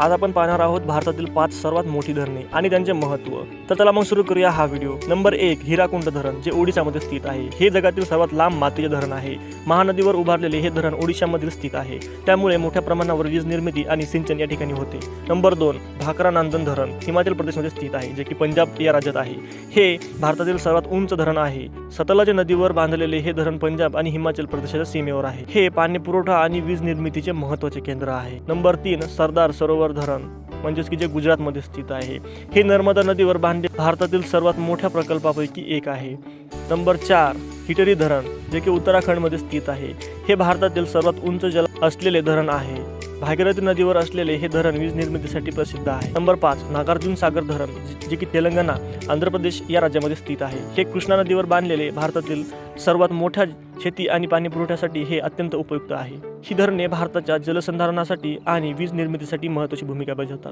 आज आपण पाहणार आहोत भारतातील पाच सर्वात मोठी धरणे आणि त्यांचे महत्त्व. तर चला मग सुरू करूया हा व्हिडिओ नंबर एक हिराकुंड धरण जे ओडिशामध्ये स्थित आहे. हे जगातील सर्वात लांब मातीचे धरण आहे. महानदीवर उभारलेले हे धरण ओडिशामधील स्थित आहे. त्यामुळे मोठ्या प्रमाणावर वीज निर्मिती आणि सिंचन या ठिकाणी होते. नंबर दोन भाकरा नांदन धरण हिमाचल प्रदेशमध्ये स्थित आहे जे की पंजाब या राज्यात आहे. हे भारतातील सर्वात उंच धरण आहे. सतलज नदीवर बांधलेले हे धरण पंजाब आणि हिमाचल प्रदेशाच्या सीमेवर आहे. हे पाणी पुरवठा आणि वीज निर्मितीचे महत्त्वाचे केंद्र आहे. नंबर तीन सरदार सरोवर धरण म्हणजेच की जे गुजरातमध्ये स्थित आहे. हे नर्मदा नदीवर बांधले भारतातील सर्वात मोठ्या प्रकल्पापैकी एक आहे. नंबर चार हिटरी धरण जे की उत्तराखंडमध्ये स्थित आहे. हे भारतातील सर्वात उंच जल असलेले धरण आहे. भागीरथी नदीवर असलेले हे धरण वीज निर्मितीसाठी प्रसिद्ध आहे. नंबर पाच नागार्जुन सागर धरण जे- जे की तेलंगणा आंध्र प्रदेश या राज्यामध्ये स्थित आहे. हे कृष्णा नदीवर बांधलेले भारतातील सर्वात मोठ्या शेती आणि पाणी पुरवठ्यासाठी हे अत्यंत उपयुक्त आहे. ही धरणे भारताच्या जलसंधारणासाठी आणि वीज निर्मितीसाठी महत्त्वाची भूमिका बजावतात.